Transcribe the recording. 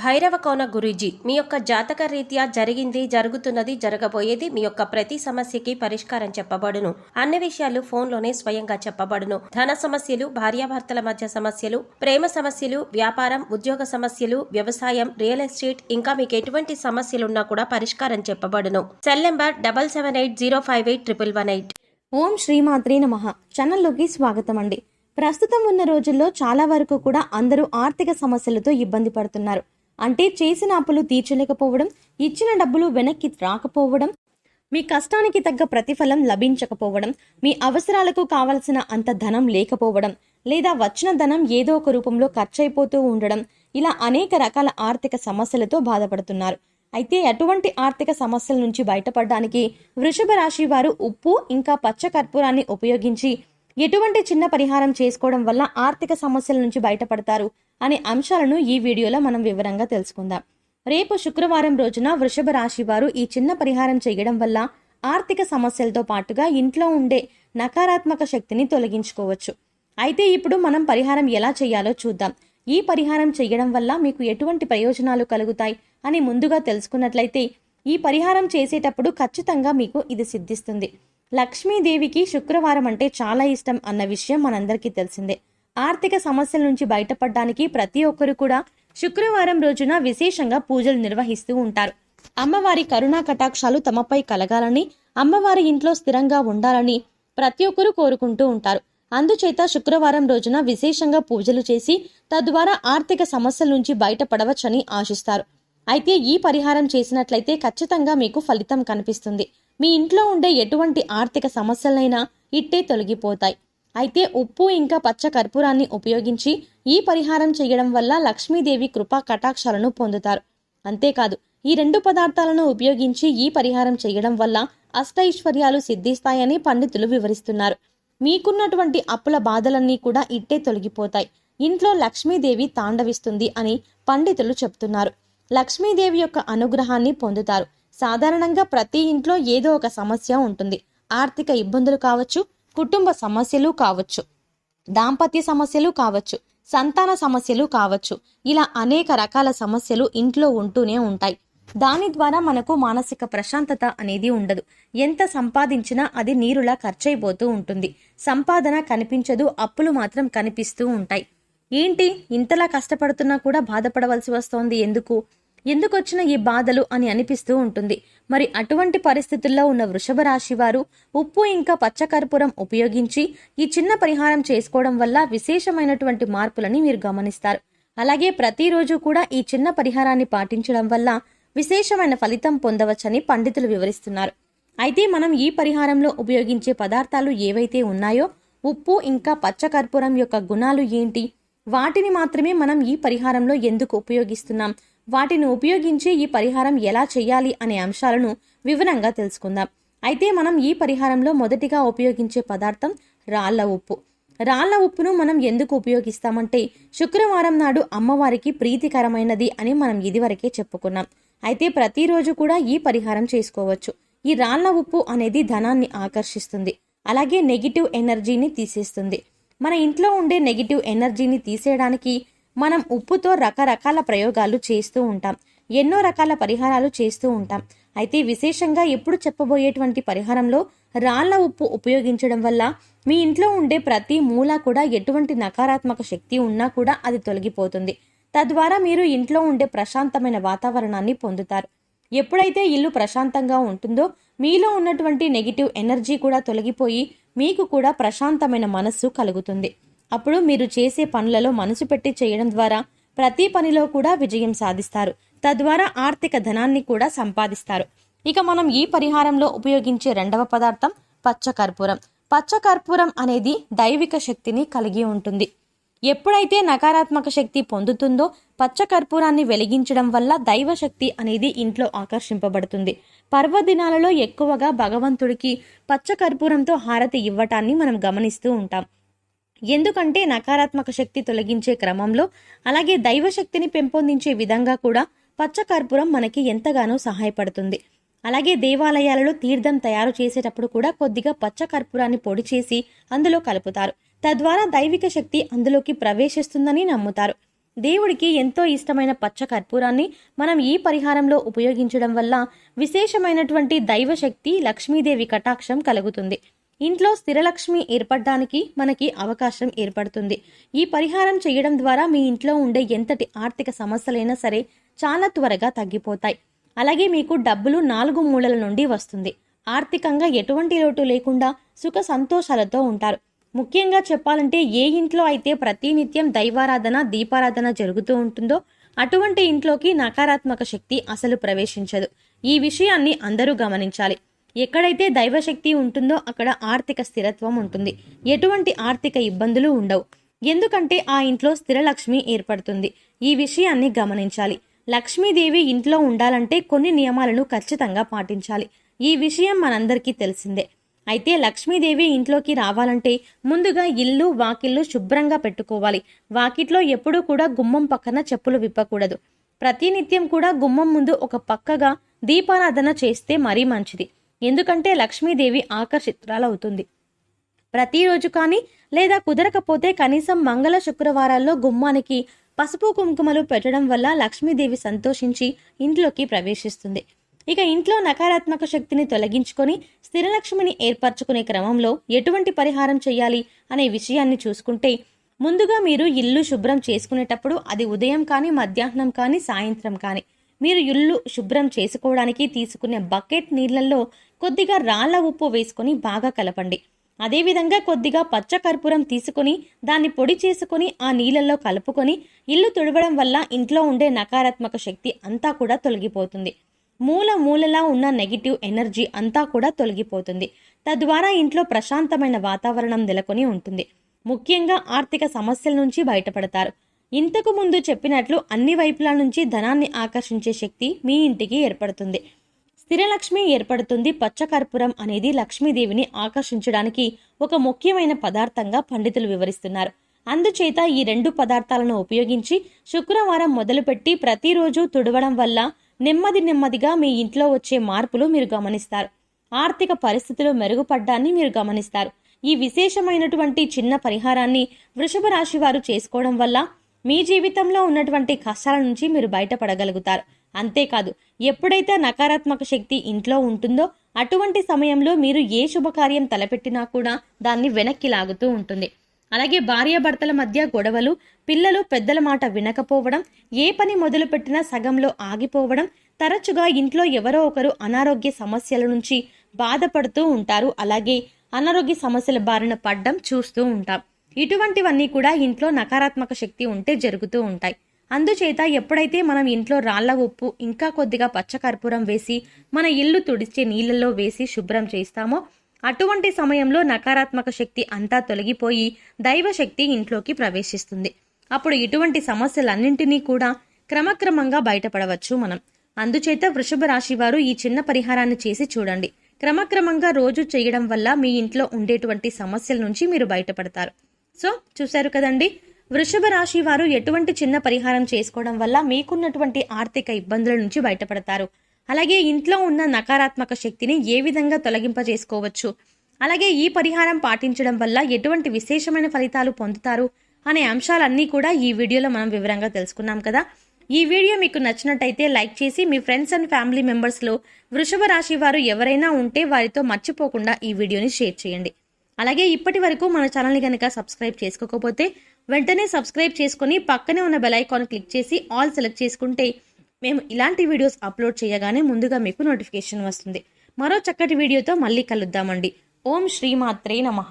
భైరవ కోన గురూజీ మీ యొక్క జాతక రీత్యా జరిగింది జరుగుతున్నది జరగబోయేది మీ యొక్క ప్రతి సమస్యకి పరిష్కారం చెప్పబడును. అన్ని విషయాలు ఫోన్లోనే స్వయంగా చెప్పబడును. ధన సమస్యలు భార్యాభర్తల మధ్య సమస్యలు ప్రేమ సమస్యలు వ్యాపారం ఉద్యోగ సమస్యలు వ్యవసాయం రియల్ ఎస్టేట్ ఇంకా మీకు ఎటువంటి సమస్యలున్నా కూడా పరిష్కారం చెప్పబడును. Cell number double seven eight zero five eight triple one eight. Om శ్రీమాత్రే నమ. ఛానల్లోకి స్వాగతం అండి ప్రస్తుతం ఉన్న రోజుల్లో చాలా వరకు కూడా అందరూ ఆర్థిక సమస్యలతో ఇబ్బంది పడుతున్నారు. అంటే చేసిన అప్పులు తీర్చలేకపోవడం ఇచ్చిన డబ్బులు వెనక్కి రాకపోవడం మీ కష్టానికి తగ్గ ప్రతిఫలం లభించకపోవడం మీ అవసరాలకు కావలసిన అంత ధనం లేకపోవడం లేదా వచ్చిన ధనం ఏదో ఒక రూపంలో ఖర్చయిపోతూ ఉండడం ఇలా అనేక రకాల ఆర్థిక సమస్యలతో బాధపడుతున్నారు. అయితే అటువంటి ఆర్థిక సమస్యల నుంచి బయటపడడానికి వృషభ రాశి వారు ఉప్పు ఇంకా పచ్చ కర్పూరాన్ని ఉపయోగించి ఎటువంటి చిన్న పరిహారం చేసుకోవడం వల్ల ఆర్థిక సమస్యల నుంచి బయటపడతారు? అనే అంశాలను ఈ వీడియోలో మనం వివరంగా తెలుసుకుందాం. రేపు శుక్రవారం రోజున వృషభ రాశి వారు ఈ చిన్న పరిహారం చేయడం వల్ల ఆర్థిక సమస్యలతో పాటుగా ఇంట్లో ఉండే నకారాత్మక శక్తిని తొలగించుకోవచ్చు. అయితే ఇప్పుడు మనం పరిహారం ఎలా చేయాలో చూద్దాం. ఈ పరిహారం చేయడం వల్ల మీకు ఎటువంటి ప్రయోజనాలు కలుగుతాయి అని ముందుగా తెలుసుకున్నట్లయితే ఈ పరిహారం చేసేటప్పుడు ఖచ్చితంగా మీకు ఇది సిద్ధిస్తుంది. లక్ష్మీదేవికి శుక్రవారం అంటే చాలా ఇష్టం అన్న విషయం మనందరికీ తెలిసిందే. ఆర్థిక సమస్యల నుంచి బయటపడడానికి ప్రతి ఒక్కరు కూడా శుక్రవారం రోజున విశేషంగా పూజలు నిర్వహిస్తూ ఉంటారు. అమ్మవారి కరుణా కటాక్షాలు తమపై కలగాలని అమ్మవారి ఇంట్లో స్థిరంగా ఉండాలని ప్రతి ఒక్కరూ కోరుకుంటూ ఉంటారు. అందుచేత శుక్రవారం రోజున విశేషంగా పూజలు చేసి తద్వారా ఆర్థిక సమస్యల నుంచి బయటపడవచ్చని ఆశిస్తారు. అయితే ఈ పరిహారం చేసినట్లయితే ఖచ్చితంగా మీకు ఫలితం కనిపిస్తుంది. మీ ఇంట్లో ఉండే ఎటువంటి ఆర్థిక సమస్యలైనా ఇట్టే తొలగిపోతాయి. అయితే ఉప్పు ఇంకా పచ్చ కర్పూరాన్ని ఉపయోగించి ఈ పరిహారం చేయడం వల్ల లక్ష్మీదేవి కృపా కటాక్షాలను పొందుతారు. అంతేకాదు ఈ రెండు పదార్థాలను ఉపయోగించి ఈ పరిహారం చేయడం వల్ల అష్టైశ్వర్యాలు సిద్ధిస్తాయని పండితులు వివరిస్తున్నారు. మీకున్నటువంటి అప్పుల బాధలన్నీ కూడా ఇట్టే తొలగిపోతాయి. ఇంట్లో లక్ష్మీదేవి తాండవిస్తుంది అని పండితులు చెప్తున్నారు. లక్ష్మీదేవి యొక్క అనుగ్రహాన్ని పొందుతారు. సాధారణంగా ప్రతి ఇంట్లో ఏదో ఒక సమస్య ఉంటుంది. ఆర్థిక ఇబ్బందులు కావచ్చు కుటుంబ సమస్యలు కావచ్చు దాంపత్య సమస్యలు కావచ్చు సంతాన సమస్యలు కావచ్చు ఇలా అనేక రకాల సమస్యలు ఇంట్లో ఉంటూనే ఉంటాయి. దాని ద్వారా మనకు మానసిక ప్రశాంతత అనేది ఉండదు. ఎంత సంపాదించినా అది నీరులా ఖర్చయిపోతూ ఉంటుంది. సంపాదన కనిపించదు అప్పులు మాత్రం కనిపిస్తూ ఉంటాయి. ఏంటి? ఇంతలా కష్టపడుతున్నా కూడా బాధపడవలసి వస్తోంది ఎందుకు? ఎందుకొచ్చిన ఈ బాధలు అని అనిపిస్తూ ఉంటుంది. మరి అటువంటి పరిస్థితుల్లో ఉన్న వృషభ రాశి వారు ఉప్పు ఇంకా పచ్చకర్పూరం ఉపయోగించి ఈ చిన్న పరిహారం చేసుకోవడం వల్ల విశేషమైనటువంటి మార్పులని మీరు గమనిస్తారు. అలాగే ప్రతిరోజు కూడా ఈ చిన్న పరిహారాన్ని పాటించడం వల్ల విశేషమైన ఫలితం పొందవచ్చని పండితులు వివరిస్తున్నారు. అయితే మనం ఈ పరిహారంలో ఉపయోగించే పదార్థాలు ఏవైతే ఉన్నాయో ఉప్పు ఇంకా పచ్చకర్పూరం యొక్క గుణాలు ఏంటి? వాటిని మాత్రమే మనం ఈ పరిహారంలో ఎందుకు ఉపయోగిస్తున్నాం? వాటిని ఉపయోగించి ఈ పరిహారం ఎలా చేయాలి అనే అంశాలను వివరంగా తెలుసుకుందాం. అయితే మనం ఈ పరిహారంలో మొదటిగా ఉపయోగించే పదార్థం రాళ్ళ ఉప్పు. రాళ్ళ ఉప్పును మనం ఎందుకు ఉపయోగిస్తామంటే శుక్రవారం నాడు అమ్మవారికి ప్రీతికరమైనది అని మనం ఇదివరకే చెప్పుకున్నాం. అయితే ప్రతిరోజు కూడా ఈ పరిహారం చేసుకోవచ్చు. ఈ రాళ్ళ ఉప్పు అనేది ధనాన్ని ఆకర్షిస్తుంది. అలాగే నెగిటివ్ ఎనర్జీని తీసేస్తుంది. మన ఇంట్లో ఉండే నెగిటివ్ ఎనర్జీని తీసేయడానికి మనం ఉప్పుతో రకరకాల ప్రయోగాలు చేస్తూ ఉంటాం. ఎన్నో రకాల పరిహారాలు చేస్తూ ఉంటాం. అయితే విశేషంగా ఎప్పుడు చెప్పబోయేటువంటి పరిహారంలో రాళ్ళ ఉప్పు ఉపయోగించడం వల్ల మీ ఇంట్లో ఉండే ప్రతి మూల కూడా ఎటువంటి నకారాత్మక శక్తి ఉన్నా కూడా అది తొలగిపోతుంది. తద్వారా మీరు ఇంట్లో ఉండే ప్రశాంతమైన వాతావరణాన్ని పొందుతారు. ఎప్పుడైతే ఇల్లు ప్రశాంతంగా ఉంటుందో మీలో ఉన్నటువంటి నెగిటివ్ ఎనర్జీ కూడా తొలగిపోయి మీకు కూడా ప్రశాంతమైన మనస్సు కలుగుతుంది. అప్పుడు మీరు చేసే పనులలో మనసు పెట్టి చేయడం ద్వారా ప్రతి పనిలో కూడా విజయం సాధిస్తారు. తద్వారా ఆర్థిక ధనాన్ని కూడా సంపాదిస్తారు. ఇక మనం ఈ పరిహారంలో ఉపయోగించే రెండవ పదార్థం పచ్చకర్పూరం. పచ్చకర్పూరం అనేది దైవిక శక్తిని కలిగి ఉంటుంది. ఎప్పుడైతే నకారాత్మక శక్తి పొందుతుందో పచ్చకర్పూరాన్ని వెలిగించడం వల్ల దైవశక్తి అనేది ఇంట్లో ఆకర్షింపబడుతుంది. పర్వదినాలలో ఎక్కువగా భగవంతుడికి పచ్చకర్పూరంతో హారతి ఇవ్వటాన్ని మనం గమనిస్తూ ఉంటాం. ఎందుకంటే నకారాత్మక శక్తి తొలగించే క్రమంలో అలాగే దైవశక్తిని పెంపొందించే విధంగా కూడా పచ్చకర్పూరం మనకి ఎంతగానో సహాయపడుతుంది. అలాగే దేవాలయాలలో తీర్థం తయారు చేసేటప్పుడు కూడా కొద్దిగా పచ్చకర్పూరాన్ని పొడి చేసి అందులో కలుపుతారు. తద్వారా దైవిక శక్తి అందులోకి ప్రవేశిస్తుందని నమ్ముతారు. దేవుడికి ఎంతో ఇష్టమైన పచ్చ కర్పూరాన్ని మనం ఈ పరిహారంలో ఉపయోగించడం వల్ల విశేషమైనటువంటి దైవశక్తి లక్ష్మీదేవి కటాక్షం కలుగుతుంది. ఇంట్లో స్థిరలక్ష్మి ఏర్పడడానికి మనకి అవకాశం ఏర్పడుతుంది. ఈ పరిహారం చేయడం ద్వారా మీ ఇంట్లో ఉండే ఎంతటి ఆర్థిక సమస్యలైనా సరే చాలా త్వరగా తగ్గిపోతాయి. అలాగే మీకు డబ్బులు నాలుగు మూలల నుండి వస్తుంది. ఆర్థికంగా ఎటువంటి లోటు లేకుండా సుఖ సంతోషాలతో ఉంటారు. ముఖ్యంగా చెప్పాలంటే ఏ ఇంట్లో అయితే ప్రతినిత్యం దైవారాధన దీపారాధన జరుగుతూ ఉంటుందో అటువంటి ఇంట్లోకి నకారాత్మక శక్తి అసలు ప్రవేశించదు. ఈ విషయాన్ని అందరూ గమనించాలి. ఎక్కడైతే దైవశక్తి ఉంటుందో అక్కడ ఆర్థిక స్థిరత్వం ఉంటుంది. ఎటువంటి ఆర్థిక ఇబ్బందులు ఉండవు. ఎందుకంటే ఆ ఇంట్లో స్థిరలక్ష్మి ఏర్పడుతుంది. ఈ విషయాన్ని గమనించాలి. లక్ష్మీదేవి ఇంట్లో ఉండాలంటే కొన్ని నియమాలను ఖచ్చితంగా పాటించాలి. ఈ విషయం మనందరికీ తెలిసిందే. అయితే లక్ష్మీదేవి ఇంట్లోకి రావాలంటే ముందుగా ఇల్లు వాకిళ్ళు శుభ్రంగా పెట్టుకోవాలి. వాకిట్లో ఎప్పుడూ కూడా గుమ్మం పక్కన చెప్పులు విప్పకూడదు. ప్రతినిత్యం కూడా గుమ్మం ముందు ఒక పక్కగా దీపారాధన చేస్తే మరీ మంచిది. ఎందుకంటే లక్ష్మీదేవి ఆకర్షితురాలవుతుంది. ప్రతిరోజు కానీ లేదా కుదరకపోతే కనీసం మంగళ శుక్రవారాల్లో గుమ్మానికి పసుపు కుంకుమలు పెట్టడం వల్ల లక్ష్మీదేవి సంతోషించి ఇంట్లోకి ప్రవేశిస్తుంది. ఇక ఇంట్లో నకారాత్మక శక్తిని తొలగించుకొని స్థిరలక్ష్మిని ఏర్పరచుకునే క్రమంలో ఎటువంటి పరిహారం చేయాలి అనే విషయాన్ని చూసుకుంటే ముందుగా మీరు ఇల్లు శుభ్రం చేసుకునేటప్పుడు అది ఉదయం కానీ మధ్యాహ్నం కానీ సాయంత్రం కానీ మీరు ఇల్లు శుభ్రం చేసుకోవడానికి తీసుకునే బకెట్ నీళ్ళలో కొద్దిగా రాళ్ళ ఉప్పు వేసుకొని బాగా కలపండి. అదేవిధంగా కొద్దిగా పచ్చ కర్పూరం తీసుకొని దాన్ని పొడి చేసుకొని ఆ నీళ్ళల్లో కలుపుకొని ఇల్లు తుడవడం వల్ల ఇంట్లో ఉండే నకారాత్మక శక్తి అంతా కూడా తొలగిపోతుంది. మూల మూలలా ఉన్న నెగిటివ్ ఎనర్జీ అంతా కూడా తొలగిపోతుంది. తద్వారా ఇంట్లో ప్రశాంతమైన వాతావరణం నెలకొని ఉంటుంది. ముఖ్యంగా ఆర్థిక సమస్యల నుంచి బయటపడతారు. ఇంతకు ముందు చెప్పినట్లు అన్ని వైపుల నుంచి ధనాన్ని ఆకర్షించే శక్తి మీ ఇంటికి ఏర్పడుతుంది. స్థిరలక్ష్మి ఏర్పడుతుంది పచ్చకర్పూరం అనేది లక్ష్మీదేవిని ఆకర్షించడానికి ఒక ముఖ్యమైన పదార్థంగా పండితులు వివరిస్తున్నారు. అందుచేత ఈ రెండు పదార్థాలను ఉపయోగించి శుక్రవారం మొదలుపెట్టి ప్రతిరోజు తుడవడం వల్ల నెమ్మది నెమ్మదిగా మీ ఇంట్లో వచ్చే మార్పులు మీరు గమనిస్తారు. ఆర్థిక పరిస్థితులు మెరుగుపడ్డాన్ని మీరు గమనిస్తారు. ఈ విశేషమైనటువంటి చిన్న పరిహారాన్ని వృషభ రాశి వారు చేసుకోవడం వల్ల మీ జీవితంలో ఉన్నటువంటి కష్టాల నుంచి మీరు బయటపడగలుగుతారు. అంతేకాదు ఎప్పుడైతే నకారాత్మక శక్తి ఇంట్లో ఉంటుందో అటువంటి సమయంలో మీరు ఏ శుభకార్యం తలపెట్టినా కూడా దాన్ని వెనక్కి లాగుతూ ఉంటుంది. అలాగే భార్యాభర్తల మధ్య గొడవలు పిల్లలు పెద్దల మాట వినకపోవడం ఏ పని మొదలుపెట్టినా సగంలో ఆగిపోవడం తరచుగా ఇంట్లో ఎవరో ఒకరు అనారోగ్య సమస్యల నుంచి బాధపడుతూ ఉంటారు. అలాగే అనారోగ్య సమస్యల బారిన పడ్డం చూస్తూ ఉంటాం. ఇటువంటివన్నీ కూడా ఇంట్లో నకారాత్మక శక్తి ఉంటే జరుగుతూ ఉంటాయి. అందుచేత ఎప్పుడైతే మనం ఇంట్లో రాళ్ళ ఉప్పు ఇంకా కొద్దిగా పచ్చకర్పూరం వేసి మన ఇల్లు తుడిచే నీళ్ళల్లో వేసి శుభ్రం చేస్తామో అటువంటి సమయంలో నకారాత్మక శక్తి అంతా తొలగిపోయి దైవశక్తి ఇంట్లోకి ప్రవేశిస్తుంది. అప్పుడు ఇటువంటి సమస్యలన్నింటినీ కూడా క్రమక్రమంగా బయటపడవచ్చు మనం. అందుచేత వృషభ రాశి వారు ఈ చిన్న పరిహారాన్ని చేసి చూడండి. క్రమక్రమంగా రోజు చేయడం వల్ల మీ ఇంట్లో ఉండేటువంటి సమస్యల నుంచి మీరు బయటపడతారు. సో చూశారు కదండి. వృషభ రాశి వారు ఎటువంటి చిన్న పరిహారం చేసుకోవడం వల్ల మీకున్నటువంటి ఆర్థిక ఇబ్బందుల నుంచి బయటపడతారు? అలాగే ఇంట్లో ఉన్న నకారాత్మక శక్తిని ఏ విధంగా తొలగింపజేసుకోవచ్చు? అలాగే ఈ పరిహారం పాటించడం వల్ల ఎటువంటి విశేషమైన ఫలితాలు పొందుతారు? అనే అంశాలన్నీ కూడా ఈ వీడియోలో మనం వివరంగా తెలుసుకున్నాం కదా. ఈ వీడియో మీకు నచ్చినట్టయితే లైక్ చేసి మీ ఫ్రెండ్స్ అండ్ ఫ్యామిలీ మెంబర్స్లో వృషభ రాశి వారు ఎవరైనా ఉంటే వారితో మర్చిపోకుండా ఈ వీడియోని షేర్ చేయండి. అలాగే ఇప్పటి వరకు మన ఛానల్ని కనుక సబ్స్క్రైబ్ చేసుకోకపోతే వెంటనే సబ్స్క్రైబ్ చేసుకొని పక్కనే ఉన్న బెల్ ఐకాన్ క్లిక్ చేసి ఆల్ సెలెక్ట్ చేసుకుంటే మేము ఇలాంటి వీడియోస్ అప్లోడ్ చేయగానే ముందుగా మీకు నోటిఫికేషన్ వస్తుంది. మరో చక్కటి వీడియోతో మళ్ళీ కలుద్దామండి. ఓం శ్రీమాత్రే నమః.